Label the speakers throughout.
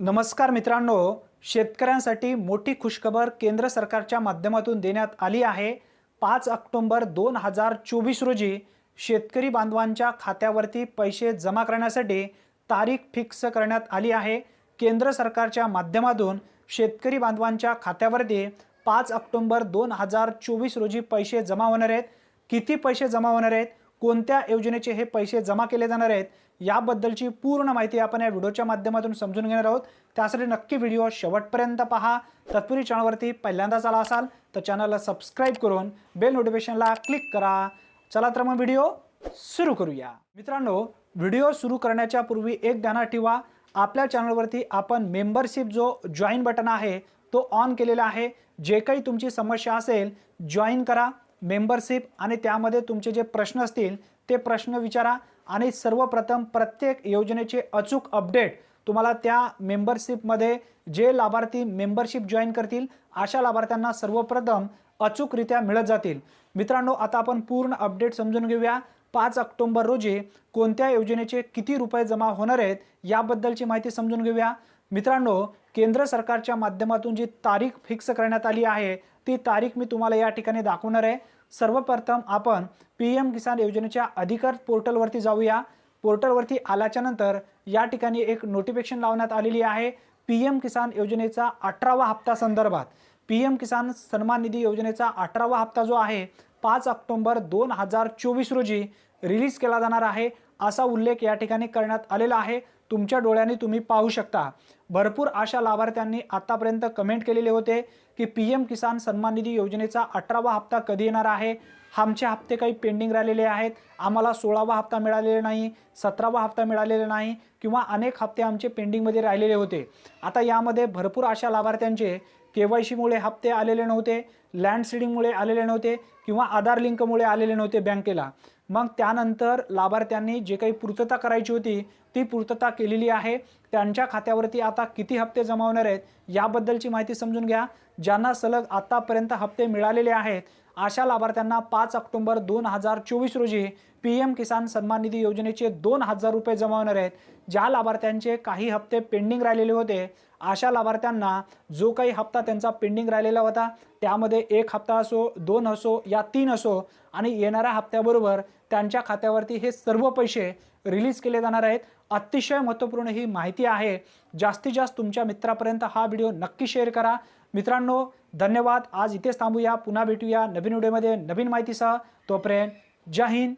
Speaker 1: नमस्कार मित्रांनो शेतकऱ्यांसाठी मोठी खुशखबर केंद्र सरकारच्या माध्यमातून देण्यात आली आहे. पाच ऑक्टोंबर दोन हजार चोवीस रोजी शेतकरी बांधवांच्या खात्यावरती पैसे जमा करण्यासाठी तारीख फिक्स करण्यात आली आहे. केंद्र सरकारच्या माध्यमातून शेतकरी बांधवांच्या खात्यावरती पाच ऑक्टोंबर दोन हजार चोवीस रोजी पैसे जमा होणार आहेत. किती पैसे जमा होणार आहेत? कोणत्या योजनेचे हे पैसे जमा केले जाणार आहेत याबद्दलची पूर्ण माहिती आपण या व्हिडिओच्या माध्यमातून समजून घेणार आहोत. त्यासाठी नक्की व्हिडिओ शेवटपर्यंत पहा. तत्पूर्वी चॅनलवरती पहिल्यांदाच आला असाल तर चॅनलला सबस्क्राईब करून बेल नोटिफिकेशनला क्लिक करा. चला तर मग व्हिडिओ सुरू करूया. मित्रांनो व्हिडिओ सुरू करण्याच्या पूर्वी एक ध्यानात ठेवा. आपल्या चॅनलवरती आपण मेंबरशिप जो जॉईन बटन आहे तो ऑन केलेला आहे. जे काही तुमची समस्या असेल जॉईन करा. मेंबरशिप आणि त्यामध्ये तुमचे जे प्रश्न असतील ते प्रश्न विचारा आणि सर्वप्रथम प्रत्येक योजनेचे अचूक अपडेट तुम्हाला त्या मेंबरशिपमध्ये जे लाभार्थी मेंबरशिप जॉईन करतील अशा लाभार्थ्यांना सर्वप्रथम अचूकरित्या मिळत जातील. मित्रांनो आता आपण पूर्ण अपडेट समजून घेऊया. पाच ऑक्टोंबर रोजी कोणत्या योजनेचे किती रुपये जमा होणार आहेत याबद्दलची माहिती समजून घेऊया. मित्रांनो केंद्र सरकारच्या माध्यमातून जी तारीख फिक्स करण्यात आली आहे ती तारीख मी तुम्हाला या ठिकाणी दाखवणार आहे. सर्वप्रथम आपण पी एम किसान योजनेच्या अधिकृत पोर्टलवरती जाऊया. पोर्टलवरती आल्याच्यानंतर या ठिकाणी एक नोटिफिकेशन लावण्यात आलेली आहे. पी एम किसान योजनेचा अठरावा हप्ता संदर्भात. पी एम किसान सन्मान निधी योजनेचा अठरावा हप्ता जो आहे पाच ऑक्टोंबर दोन हजार चोवीस रोजी रिलीज केला जाणार आहे असा उल्लेख या ठिकाणी करण्यात आलेला आहे. तुमच्या डोळ्यांनी तुम्ही पाहू शकता. भरपूर अशा लाभार्थ्यांनी आतापर्यंत कमेंट केलेले होते की पी एम किसान सन्मान निधी योजनेचा अठरावा हप्ता कधी येणार आहे? आमचे हप्ते काही पेंडिंग राहिलेले आहेत. आम्हाला सोळावा हप्ता मिळालेला नाही सतरावा हप्ता मिळालेला नाही किंवा अनेक हप्ते आमचे पेंडिंगमध्ये राहिलेले होते. आता यामध्ये भरपूर अशा लाभार्थ्यांचे के वाय सीमुळे हप्ते आलेले नव्हते लँड सीडिंगमुळे आलेले नव्हते किंवा आधार लिंकमुळे आलेले नव्हते बँकेला. मग त्यानंतर लाभार्थ्यांनी जे काही पूर्तता करायची होती ती पूर्तता केलेली आहे. त्यांच्या खात्यावरती आता किती हप्ते जमा होणार आहेत याबद्दलची माहिती समजून घ्या. ज्यांना सलग आत्तापर्यंत हप्ते मिळालेले आहेत अशा लाभार्थ्यांना पाच ऑक्टोंबर दोन हजार चोवीस रोजी पी एम किसान सन्मान निधी योजनेचे दोन हजार रुपये जमा होणार आहेत. ज्या लाभार्थ्यांचे काही हप्ते पेंडिंग राहिलेले होते अशा लाभार्थ्यांना जो काही हप्ता त्यांचा पेंडिंग राहिलेला होता त्यामध्ये एक हप्ता असो दोन असो या तीन असो आणि येणाऱ्या हप्त्याबरोबर त्यांच्या खात्यावरती हे सर्व पैसे रिलीज केले जाणार आहेत. अतिशय महत्त्वपूर्ण ही माहिती आहे. जास्तीत जास्त तुमच्या मित्रापर्यंत हा व्हिडिओ नक्की शेअर करा. मित्रांनो धन्यवाद. आज इथेच थांबूया. पुन्हा भेटूया नवीन व्हिडिओमध्ये नवीन माहितीसह. तोपर्यंत जय हिंद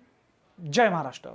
Speaker 1: जय महाराष्ट्र.